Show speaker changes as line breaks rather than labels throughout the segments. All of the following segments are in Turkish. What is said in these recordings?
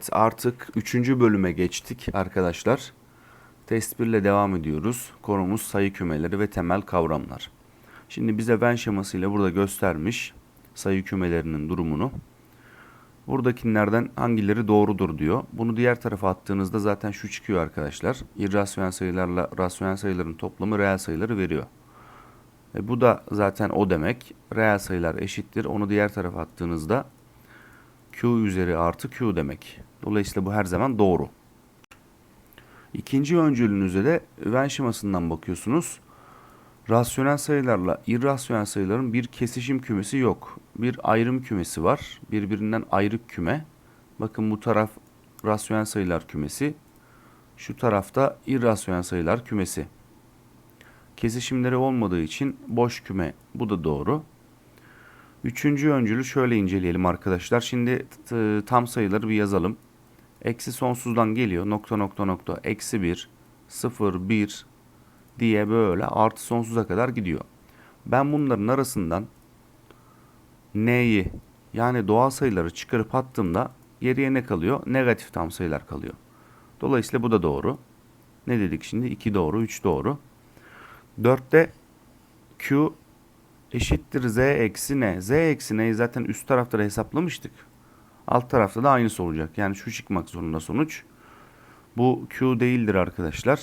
Evet artık 3. bölüme geçtik arkadaşlar. Test 1 ile devam ediyoruz. Konumuz sayı kümeleri ve temel kavramlar. Şimdi bize Venn şemasıyla burada göstermiş sayı kümelerinin durumunu. Buradakilerden hangileri doğrudur diyor. Bunu diğer tarafa attığınızda zaten şu çıkıyor arkadaşlar. İrrasyonel sayılarla rasyonel sayıların toplamı reel sayıları veriyor. E bu da zaten o demek. Reel sayılar eşittir. Onu diğer tarafa attığınızda Q üzeri artı Q demek. Dolayısıyla bu her zaman doğru. İkinci öncülünüze de Venn şemasından bakıyorsunuz. Rasyonel sayılarla irrasyonel sayıların bir kesişim kümesi yok. Bir ayrım kümesi var. Birbirinden ayrık küme. Bakın bu taraf rasyonel sayılar kümesi. Şu tarafta irrasyonel sayılar kümesi. Kesişimleri olmadığı için boş küme. Bu da doğru. Üçüncü öncülü şöyle inceleyelim arkadaşlar. Şimdi tam sayıları bir yazalım. Eksi sonsuzdan geliyor. Nokta nokta nokta. Eksi 1, 0, 1 diye böyle artı sonsuza kadar gidiyor. Ben bunların arasından n'yi yani doğal sayıları çıkarıp attığımda geriye ne kalıyor? Negatif tam sayılar kalıyor. Dolayısıyla bu da doğru. Ne dedik şimdi? 2 doğru, 3 doğru. 4'te Q eşittir z eksi n. z eksi n'yi zaten üst tarafta hesaplamıştık. Alt tarafta da aynısı olacak. Yani şu çıkmak zorunda sonuç. Bu q değildir arkadaşlar.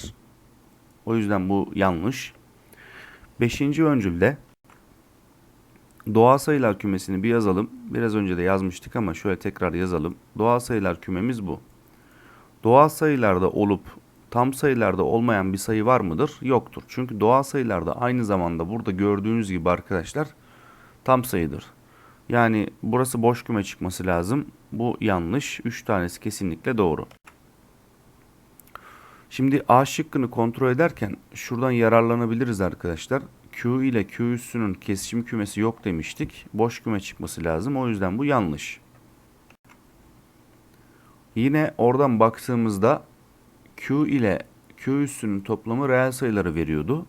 O yüzden bu yanlış. Beşinci öncülde doğal sayılar kümesini bir yazalım. Biraz önce de yazmıştık ama şöyle tekrar yazalım. Doğal sayılar kümemiz bu. Doğal sayılarda olup tam sayılarda olmayan bir sayı var mıdır? Yoktur. Çünkü doğal sayılarda aynı zamanda burada gördüğünüz gibi arkadaşlar tam sayıdır. Yani burası boş küme çıkması lazım. Bu yanlış. 3 tanesi kesinlikle doğru. Şimdi A şıkkını kontrol ederken şuradan yararlanabiliriz arkadaşlar. Q ile Q üssünün kesişim kümesi yok demiştik. Boş küme çıkması lazım. O yüzden bu yanlış. Yine oradan baktığımızda Q ile Q üssünün toplamı reel sayıları veriyordu.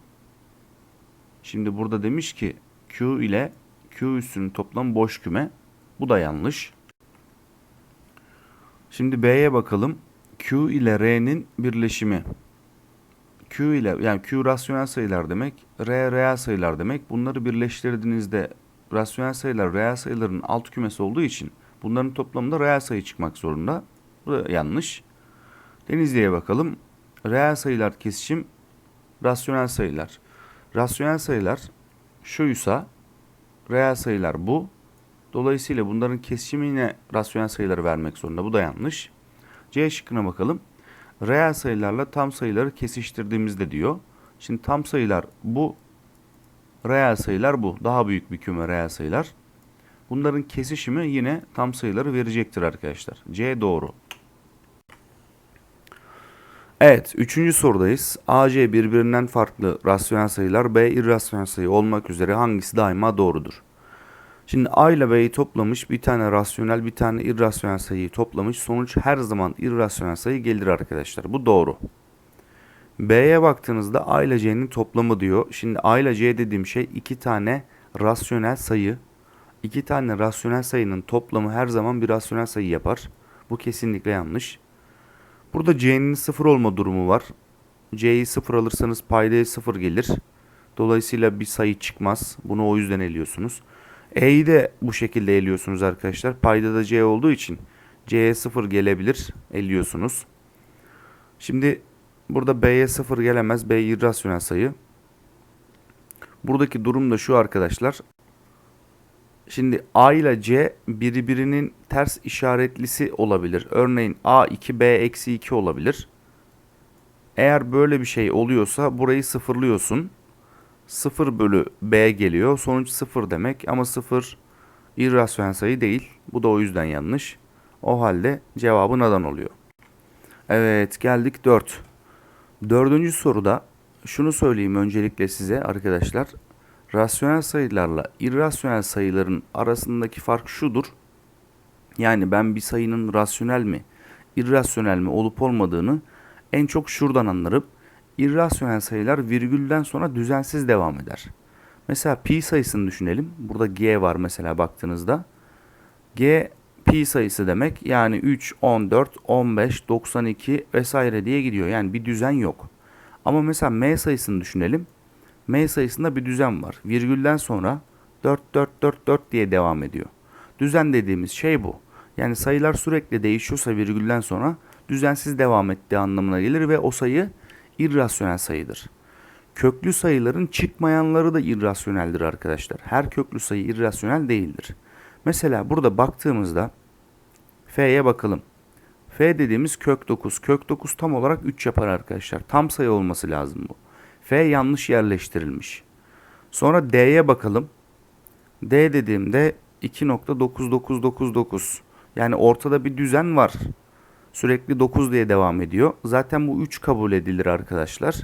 Şimdi burada demiş ki Q ile Q üssünün toplamı boş küme. Bu da yanlış. Şimdi B'ye bakalım. Q ile R'nin birleşimi. Q ile yani Q rasyonel sayılar demek, R reel sayılar demek. Bunları birleştirdiğinizde rasyonel sayılar reel sayıların alt kümesi olduğu için bunların toplamında reel sayı çıkmak zorunda. Bu da yanlış. Denizli'ye bakalım. Reel sayılar kesişim, rasyonel sayılar. Rasyonel sayılar şuysa, reel sayılar bu. Dolayısıyla bunların kesişimi yine rasyonel sayıları vermek zorunda. Bu da yanlış. C şıkkına bakalım. Reel sayılarla tam sayıları kesiştirdiğimizde diyor. Şimdi tam sayılar bu, reel sayılar bu. Daha büyük bir küme reel sayılar. Bunların kesişimi yine tam sayıları verecektir arkadaşlar. C doğru. Evet, üçüncü sorudayız. AC birbirinden farklı rasyonel sayılar B irrasyonel sayı olmak üzere hangisi daima doğrudur? Şimdi A ile B'yi toplamış bir tane rasyonel bir tane irrasyonel sayıyı toplamış. Sonuç her zaman irrasyonel sayı gelir arkadaşlar. Bu doğru. B'ye baktığınızda A ile C'nin toplamı diyor. Şimdi A ile C dediğim şey iki tane rasyonel sayı. İki tane rasyonel sayının toplamı her zaman bir rasyonel sayı yapar. Bu kesinlikle yanlış. Burada C'nin sıfır olma durumu var. C'yi sıfır alırsanız paydaya sıfır gelir. Dolayısıyla bir sayı çıkmaz. Bunu o yüzden eliyorsunuz. E'yi de bu şekilde eliyorsunuz arkadaşlar. Payda da C olduğu için C'ye sıfır gelebilir. Eliyorsunuz. Şimdi burada B'ye sıfır gelemez. B irrasyonel sayı. Buradaki durum da şu arkadaşlar. Şimdi A ile C birbirinin ters işaretlisi olabilir. Örneğin A 2 B eksi 2 olabilir. Eğer böyle bir şey oluyorsa burayı sıfırlıyorsun. 0 bölü B geliyor. Sonuç 0 demek ama 0 irrasyonel sayı değil. Bu da o yüzden yanlış. O halde cevabı neden oluyor? Evet geldik 4. Dördüncü soruda şunu söyleyeyim öncelikle size arkadaşlar. Rasyonel sayılarla irrasyonel sayıların arasındaki fark şudur. Yani ben bir sayının rasyonel mi, irrasyonel mi olup olmadığını en çok şuradan anlarım. İrrasyonel sayılar virgülden sonra düzensiz devam eder. Mesela pi sayısını düşünelim. Burada g var mesela baktığınızda. g pi sayısı demek. Yani 3, 14, 15, 92 vesaire diye gidiyor. Yani bir düzen yok. Ama mesela m sayısını düşünelim. M sayısında bir düzen var. Virgülden sonra 4, 4, 4, 4 diye devam ediyor. Düzen dediğimiz şey bu. Yani sayılar sürekli değişiyorsa virgülden sonra düzensiz devam ettiği anlamına gelir ve o sayı irrasyonel sayıdır. Köklü sayıların çıkmayanları da irrasyoneldir arkadaşlar. Her köklü sayı irrasyonel değildir. Mesela burada baktığımızda f'ye bakalım. f dediğimiz kök 9. Kök 9 tam olarak 3 yapar arkadaşlar. Tam sayı olması lazım bu. F yanlış yerleştirilmiş. Sonra d'ye bakalım. d dediğimde 2.9999 yani ortada bir düzen var. Sürekli 9 diye devam ediyor. Zaten bu 3 kabul edilir arkadaşlar.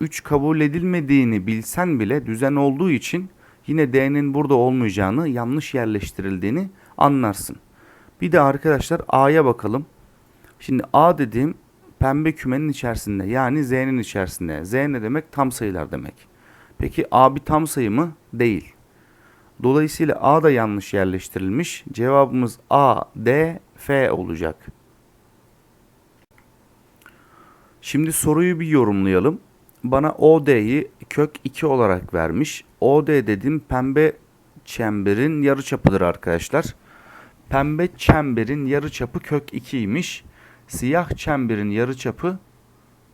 3 kabul edilmediğini bilsen bile düzen olduğu için yine D'nin burada olmayacağını, yanlış yerleştirildiğini anlarsın. Bir de arkadaşlar A'ya bakalım. Şimdi A dediğim pembe kümenin içerisinde yani Z'nin içerisinde. Z ne demek? Tam sayılar demek. Peki A bir tam sayı mı? Değil. Dolayısıyla A da yanlış yerleştirilmiş. Cevabımız A, D, F olacak. Şimdi soruyu bir yorumlayalım. Bana OD'yi kök 2 olarak vermiş. OD dediğim pembe çemberin yarıçapıdır arkadaşlar. Pembe çemberin yarıçapı kök 2'ymiş. Siyah çemberin yarıçapı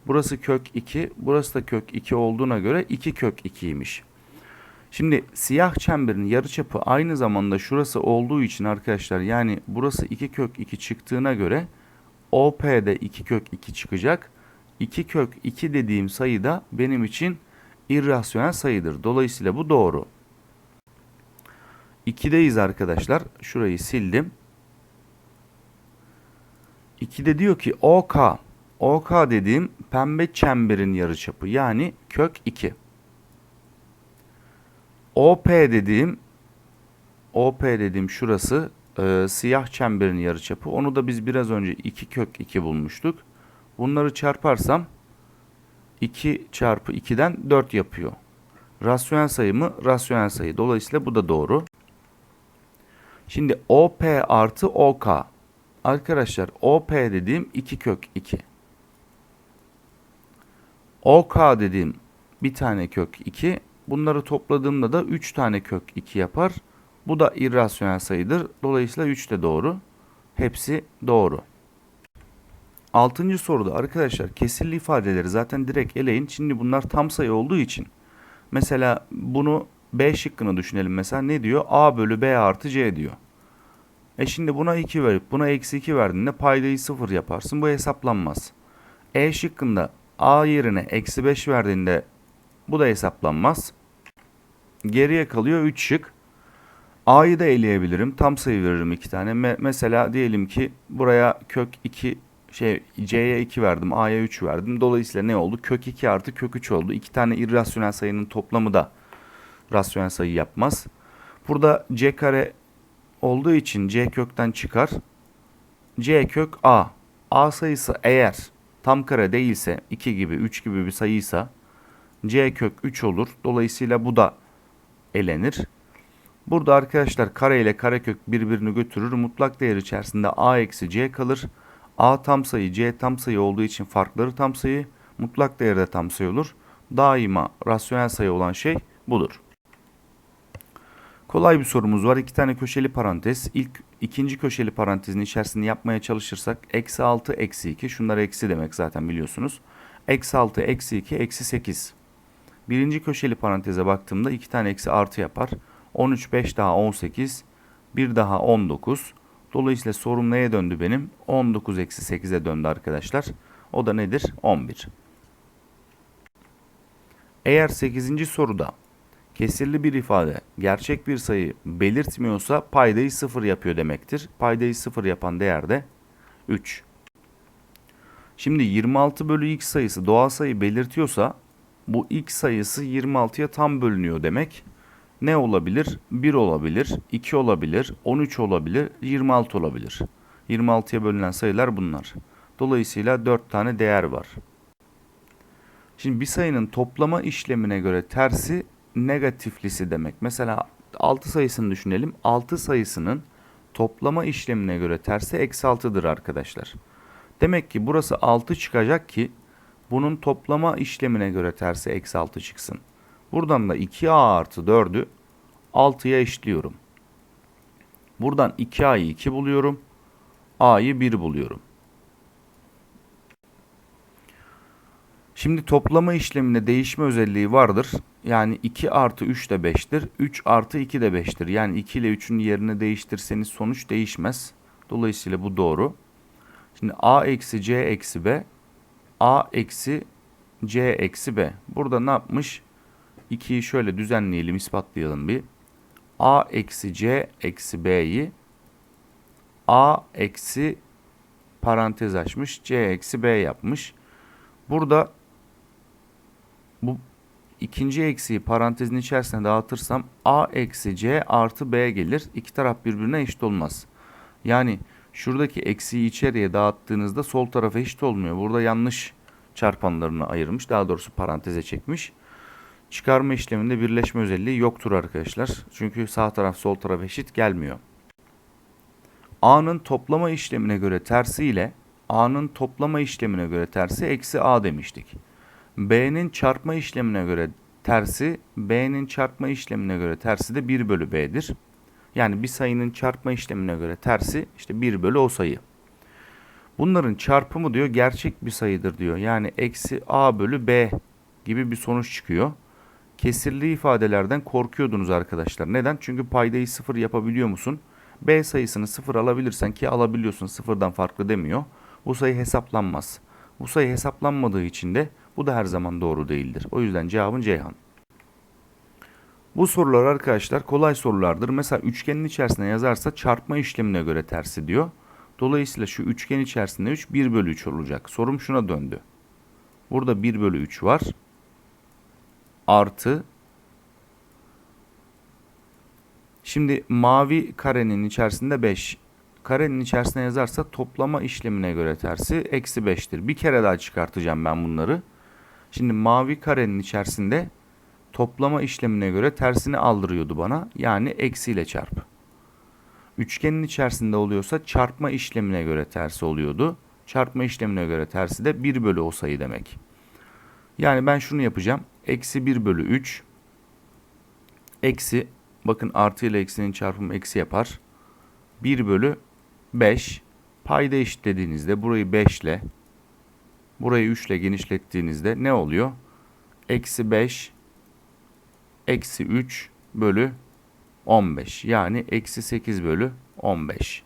burası kök 2, burası da kök 2 olduğuna göre 2 kök 2'ymiş. Şimdi siyah çemberin yarıçapı aynı zamanda şurası olduğu için arkadaşlar yani burası 2 kök 2 çıktığına göre OP'de 2 kök 2 çıkacak. 2 kök 2 dediğim sayı da benim için irrasyonel sayıdır. Dolayısıyla bu doğru. 2'deyiz arkadaşlar. Şurayı sildim. 2'de diyor ki OK. OK dediğim pembe çemberin yarıçapı yani kök 2. OP dediğim OP dediğim şurası e, siyah çemberin yarıçapı. Onu da biz biraz önce 2 kök 2 bulmuştuk. Bunları çarparsam 2 çarpı 2'den 4 yapıyor. Rasyonel sayı mı? Rasyonel sayı. Dolayısıyla bu da doğru. Şimdi OP artı OK. Arkadaşlar OP dediğim 2 kök 2. OK dediğim bir tane kök 2. Bunları topladığımda da 3 tane kök 2 yapar. Bu da irrasyonel sayıdır. Dolayısıyla 3 de doğru. Hepsi doğru. Altıncı soruda arkadaşlar kesirli ifadeleri zaten direkt eleyin. Şimdi bunlar tam sayı olduğu için. Mesela bunu B şıkkını düşünelim. Mesela ne diyor? A bölü B artı C diyor. E şimdi buna 2 verip buna eksi 2 verdiğinde paydayı 0 yaparsın. Bu hesaplanmaz. E şıkkında A yerine eksi 5 verdiğinde bu da hesaplanmaz. Geriye kalıyor 3 şık. A'yı da eleyebilirim. Tam sayı veririm 2 tane. Me mesela diyelim ki buraya kök 2 şey C'ye 2 verdim, A'ya 3 verdim. Dolayısıyla ne oldu? Kök 2 artı kök 3 oldu. İki tane irrasyonel sayının toplamı da rasyonel sayı yapmaz. Burada C kare olduğu için C kökten çıkar. C kök A. A sayısı eğer tam kare değilse 2 gibi 3 gibi bir sayıysa C kök 3 olur. Dolayısıyla bu da elenir. Burada arkadaşlar kare ile karekök birbirini götürür. Mutlak değer içerisinde A eksi C kalır. A tam sayı, C tam sayı olduğu için farkları tam sayı, mutlak değerde tam sayı olur. Daima rasyonel sayı olan şey budur. Kolay bir sorumuz var. İki tane köşeli parantez. İlk ikinci köşeli parantezin içerisinde yapmaya çalışırsak eksi 6 eksi 2. Şunlar eksi demek zaten biliyorsunuz. Eksi 6 eksi 2 eksi 8. Birinci köşeli paranteze baktığımda iki tane eksi artı yapar. 13 5 daha 18. Bir daha 19. Dolayısıyla sorum neye döndü benim? 19 eksi 8'e döndü arkadaşlar. O da nedir? 11. Eğer 8. soruda kesirli bir ifade gerçek bir sayı belirtmiyorsa paydayı 0 yapıyor demektir. Paydayı 0 yapan değer de 3. Şimdi 26 bölü x sayısı doğal sayı belirtiyorsa bu x sayısı 26'ya tam bölünüyor demek ne olabilir? 1 olabilir, 2 olabilir, 13 olabilir, 26 olabilir. 26'ya bölünen sayılar bunlar. Dolayısıyla 4 tane değer var. Şimdi bir sayının toplama işlemine göre tersi negatiflisi demek. Mesela 6 sayısını düşünelim. 6 sayısının toplama işlemine göre tersi eksi 6'dır arkadaşlar. Demek ki burası 6 çıkacak ki bunun toplama işlemine göre tersi eksi 6 çıksın. Buradan da 2a artı 4'ü 6'ya eşliyorum. Buradan 2a'yı 2 buluyorum. a'yı 1 buluyorum. Şimdi toplama işleminde değişme özelliği vardır. Yani 2 artı 3 de 5'tir. 3 artı 2 de 5'tir. Yani 2 ile 3'ün yerini değiştirseniz sonuç değişmez. Dolayısıyla bu doğru. Şimdi a eksi c eksi b a eksi c eksi b. Burada ne yapmış? 2'yi şöyle düzenleyelim ispatlayalım bir. a eksi c eksi b'yi a eksi parantez açmış c eksi b yapmış. Burada bu ikinci eksiği parantezin içerisine dağıtırsam a eksi c artı b gelir. İki taraf birbirine eşit olmaz. Yani şuradaki eksiği içeriye dağıttığınızda sol tarafa eşit olmuyor. Burada yanlış çarpanlarını ayırmış. Daha doğrusu paranteze çekmiş. Çıkarma işleminde birleşme özelliği yoktur arkadaşlar. Çünkü sağ taraf sol taraf eşit gelmiyor. A'nın toplama işlemine göre tersi ile A'nın toplama işlemine göre tersi eksi A demiştik. B'nin çarpma işlemine göre tersi B'nin çarpma işlemine göre tersi de 1 bölü B'dir. Yani bir sayının çarpma işlemine göre tersi işte 1 bölü o sayı. Bunların çarpımı diyor gerçek bir sayıdır diyor. Yani eksi A bölü B gibi bir sonuç çıkıyor. Kesirli ifadelerden korkuyordunuz arkadaşlar. Neden? Çünkü paydayı sıfır yapabiliyor musun? B sayısını sıfır alabilirsen ki alabiliyorsun sıfırdan farklı demiyor. Bu sayı hesaplanmaz. Bu sayı hesaplanmadığı için de bu da her zaman doğru değildir. O yüzden cevabın Ceyhan. Bu sorular arkadaşlar kolay sorulardır. Mesela üçgenin içerisine yazarsa çarpma işlemine göre tersi diyor. Dolayısıyla şu üçgen içerisinde 3 1 bölü 3 olacak. Sorum şuna döndü. Burada 1 bölü 3 var. Artı. Şimdi mavi karenin içerisinde 5. Karenin içerisine yazarsa toplama işlemine göre tersi eksi 5'tir. Bir kere daha çıkartacağım ben bunları. Şimdi mavi karenin içerisinde toplama işlemine göre tersini aldırıyordu bana. Yani eksiyle çarp. Üçgenin içerisinde oluyorsa çarpma işlemine göre tersi oluyordu. Çarpma işlemine göre tersi de 1 bölü o sayı demek. Yani ben şunu yapacağım. Eksi 1 bölü 3. Eksi bakın artı ile eksinin çarpımı eksi yapar. 1 bölü 5. Payda eşitlediğinizde burayı 5 ile burayı 3 ile genişlettiğinizde ne oluyor? Eksi 5 eksi 3 bölü 15 yani eksi 8 bölü 15.